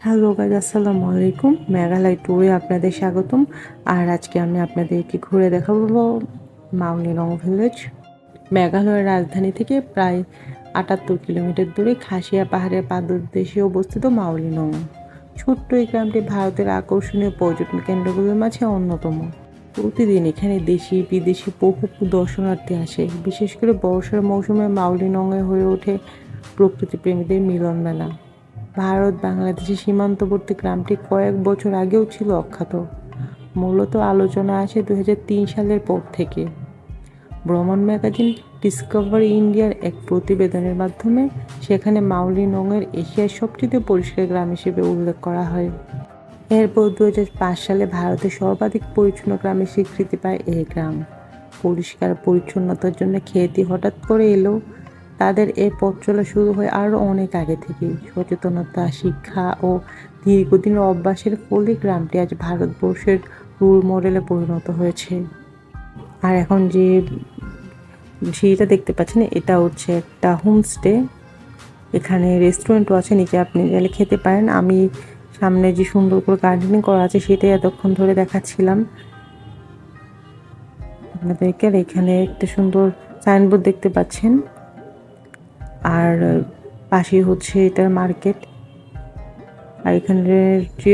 Hello guys আসসালামু আলাইকুম। মেঘালয় ট্যুরে আপনাদের স্বাগতম। আর আজকে আমি আপনাদেরকে ঘুরে দেখাবো মাউলিনং ভিলেজ মেঘালয়ের রাজধানী থেকে প্রায় আটাত্তর কিলোমিটার দূরে খাসিয়া পাহাড়ের পাদদেশে অবস্থিত মাউলিনং ছোট্ট এই গ্রামটি ভারতের আকর্ষণীয় পর্যটন কেন্দ্রগুলোর মাঝে অন্যতম। প্রতিদিন এখানে দেশি, বিদেশি বহু দর্শনার্থী আসে। বিশেষ করে বর্ষার মৌসুমে মাউলিনংয়ে হয়ে ওঠে প্রকৃতিপ্রেমীদের মিলন মেলা ভারত, বাংলাদেশের সীমান্তবর্তী গ্রামটি কয়েক বছর আগেও ছিল অখ্যাত। মূলত আলোচনা আসে দু হাজার তিন সালের পর থেকে। ভ্রমণ ম্যাগাজিন ডিসকভারি ইন্ডিয়ার এক প্রতিবেদনের মাধ্যমে সেখানে মাউলি নংয়ের এশিয়ার সবচেয়ে পরিষ্কার গ্রাম হিসেবে উল্লেখ করা হয়। এরপর দুই হাজার পাঁচ সালে ভারতের সর্বাধিক পরিচ্ছন্ন গ্রামের স্বীকৃতি পায় এই গ্রাম। পরিষ্কার পরিচ্ছন্নতার জন্য খ্যাতি হঠাৎ করে এলো তাদের এই পথ চলা শুরু হয় আরও অনেক আগে থেকেই। সচেতনতা, শিক্ষা ও দীর্ঘদিনের অভ্যাসের ফলে গ্রামটি আজ ভারতবর্ষের রোল মডেলে পরিণত হয়েছে। আর এখন যে সিঁড়িটা দেখতে পাচ্ছেন, এটা হচ্ছে একটা হোমস্টে এখানে রেস্টুরেন্টও আছে, নিচে আপনি গেলে খেতে পারেন। আমি সামনে যে সুন্দর করে গার্ডেনিং করা আছে, সেটাই এতক্ষণ ধরে দেখাচ্ছিলাম। আপনাদেরকে এখানে একটা সুন্দর সাইনবোর্ড দেখতে পাচ্ছেন। আর পাশে হচ্ছে এটার মার্কেট। আর এখানের যে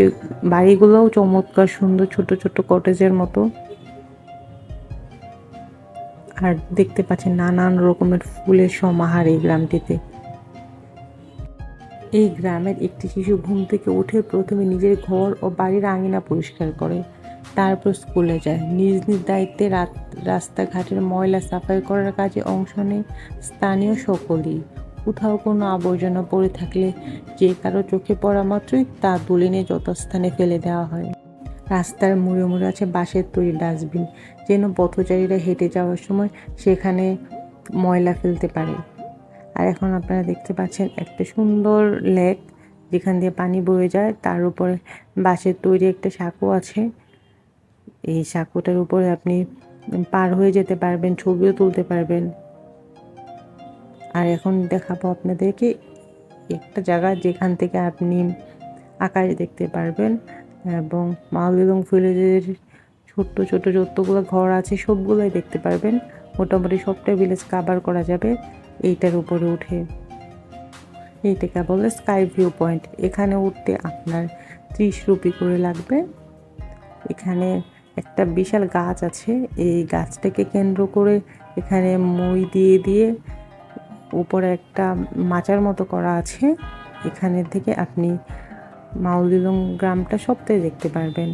বাড়িগুলোও চমৎকার সুন্দর ছোট ছোট কটেজের মতো। আর দেখতে পাচ্ছেন নানান রকমের ফুলের সমাহার এই গ্রামটিতে। এই গ্রামের একটি শিশু ঘুম থেকে উঠে প্রথমে নিজের ঘর ও বাড়ির আঙিনা পরিষ্কার করে, তারপর স্কুলে যায়। নিজ নিজ দায়িত্বে রাস্তাঘাটের ময়লা সাফাই করার কাজে অংশ নেয় স্থানীয় সকলেই। কোথাও কোনো আবর্জনা পড়ে থাকলে যে কারও চোখে পড়া মাত্রই তা তুলে নিয়ে যথাস্থানে ফেলে দেওয়া হয়। রাস্তার মুড়ে মুড়ে আছে বাঁশের তৈরি ডাস্টবিন, যেন পথচারীরা হেঁটে যাওয়ার সময় সেখানে ময়লা ফেলতে পারে। আর এখন আপনারা দেখতে পাচ্ছেন একটা সুন্দর লেক, যেখান দিয়ে পানি বয়ে যায়। তার উপরে বাঁশের তৈরি একটা সাঁকো আছে। এই সাঁকোটার উপরে আপনি পার হয়ে যেতে পারবেন, ছবিও তুলতে পারবেন। আর এখন দেখাবো আপনাদেরকে একটা জায়গা যেখান থেকে আপনি আকাশ দেখতে পারবেন এবং মাউলিলং ভিলেজের ছোট্ট ছোট যতগুলো ঘর আছে সবগুলোই দেখতে পারবেন। মোটামুটি সবটা ভিলেজ কাভার করা যাবে এইটার উপরে উঠে। এইটাকে বলে? স্কাই ভিউ পয়েন্ট এখানে উঠতে আপনার ত্রিশ রুপি করে লাগবে। এখানে একটা বিশাল গাছ আছে। এই গাছটাকে কেন্দ্র করে এখানে মই দিয়ে দিয়ে উপরে একটা মাচার মতো করা আছে। এখানে থেকে আপনি মাউলিলং গ্রামটা সবটাই দেখতে পারবেন।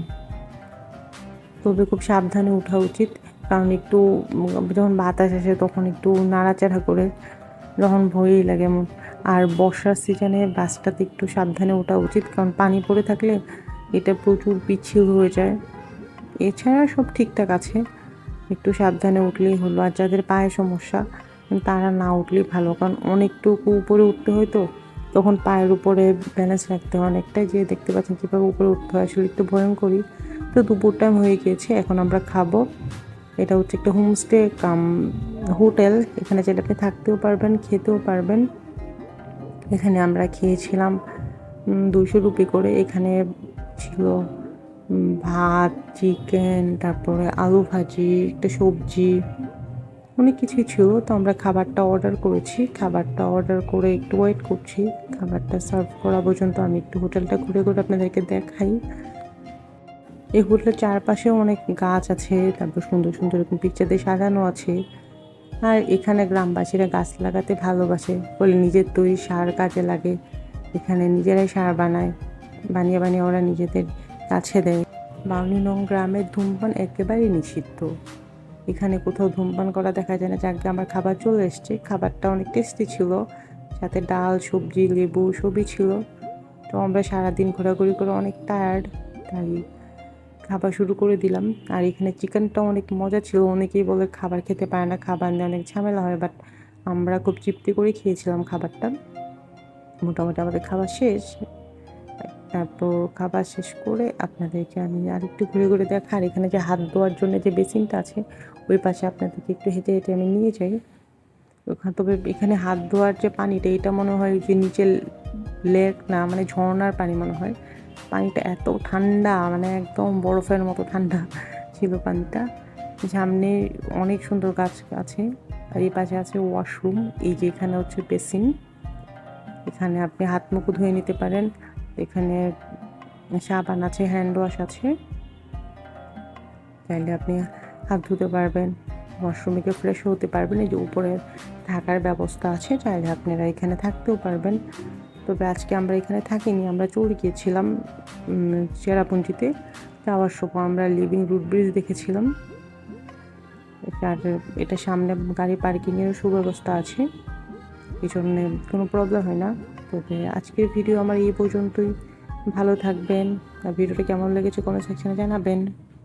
তবে খুব সাবধানে ওঠা উচিত, কারণ একটু যখন বাতাস আসে তখন একটু নাড়াচাড়া করে যখন ভয়ই লাগে আর বর্ষার সিজনে বাসটাতে একটু সাবধানে ওঠা উচিত, কারণ পানি পড়ে থাকলে এটা প্রচুর পিছিল হয়ে যায়। এছাড়া সব ঠিকঠাক আছে, একটু সাবধানে উঠলেই হলো। আর যাদের পায়ে সমস্যা তারা না উঠলেই ভালো, কারণ অনেকটুকু উপরে উঠতে হয় তো। তখন পায়ের উপরে ব্যালেন্স রাখতে হয় অনেকটাই, যে দেখতে পাচ্ছেন কীভাবে উপরে উঠতে হয়, আসলে একটু ভয়ঙ্করই। তো দুপুর টাইম হয়ে গিয়েছে, এখন আমরা খাব। এটা হচ্ছে একটা হোমস্টে কাম হোটেল এখানে চাইলে আপনি থাকতেও পারবেন, খেতেও পারবেন। এখানে আমরা খেয়েছিলাম দুশো রুপি করে। এখানে ছিল ভাত চিকেন তারপরে আলু ভাজি, একটা সবজি। অনেক কিছুই ছিল, তো আমরা খাবারটা অর্ডার করেছি। খাবারটা অর্ডার করে একটু ওয়েট করছি। খাবারটা সার্ভ করা পর্যন্ত আমি একটু হোটেলটা ঘুরে ঘুরে আপনাদেরকে দেখাই। এই হোটেলের চারপাশেও অনেক গাছ আছে, তারপর সুন্দর সুন্দর এরকম পিকচার দিয়ে সাজানো আছে। আর এখানে গ্রামবাসীরা গাছ লাগাতে ভালোবাসে, বলে নিজের তৈরি সার কাজে লাগে। এখানে নিজেরাই সার বানায়, বানিয়ে বানিয়ে ওরা নিজেদের কাছে দেয়। বাউনি নং গ্রামের ধূমপান একেবারেই নিষিদ্ধ। এখানে কোথাও ধূমপান করা দেখা যায় না। যাকে আমার খাবার চলে এসছে। খাবারটা অনেক টেস্টি ছিল। সাথে ডাল, সবজি, লেবু সবই ছিল। তো আমরা সারাদিন ঘোরাঘুরি করে অনেক টায়ার্ড তাই খাবার শুরু করে দিলাম। আর এখানে চিকেনটা অনেক মজা ছিল। অনেকেই বলে খাবার খেতে পারে না, খাবার নিয়ে অনেক ঝামেলা হয় বাট আমরা খুব তৃপ্তি করে খেয়েছিলাম খাবারটা। মোটামুটি আমাদের খাবার শেষ। তারপর খাবার শেষ করে আপনাদেরকে আমি আরেকটু ঘুরে ঘুরে দেখা। আর এখানে যে হাত ধোয়ার জন্য যে বেসিনটা আছে, ওই পাশে আপনাদেরকে একটু হেঁটে হেঁটে আমি নিয়ে যাই। ওখানে তবে এখানে হাত ধোয়ার যে পানিটা, এটা মনে হয় যে নিচের লেক না মানে ঝর্ণার পানি মনে হয়। পানিটা এত ঠান্ডা মানে একদম বরফের মতো ঠান্ডা ছিল পানিটা। সামনে অনেক সুন্দর গাছ আছে, আর এই পাশে আছে ওয়াশরুম। এই যে এখানে হচ্ছে বেসিন। এখানে আপনি হাত মুখ ধুয়ে নিতে পারেন। এখানে সাবান আছে হ্যান্ড ওয়াশ আছে। চাইলে আপনি হাত ধুতে পারবেন ওয়াশরুমে ফ্রেশ হতে পারবেন। এই যে উপরে থাকার ব্যবস্থা আছে, চাইলে আপনারা এখানে থাকতেও পারবেন। তবে আজকে আমরা এখানে থাকিনি, আমরা চলে গিয়েছিলাম চেরাপুঞ্জিতে। যাওয়ার সময় আমরা লিভিং রুট ব্রিজ দেখেছিলাম। আর এটা সামনে গাড়ি পার্কিংয়ের সুব্যবস্থা আছে। জন্যে কোনো প্রবলেম হয় না। তবে আজকের ভিডিও আমার এই পর্যন্তই। ভালো থাকবেন। ভিডিওটা কেমন লেগেছে কোনো সেকশানে জানাবেন।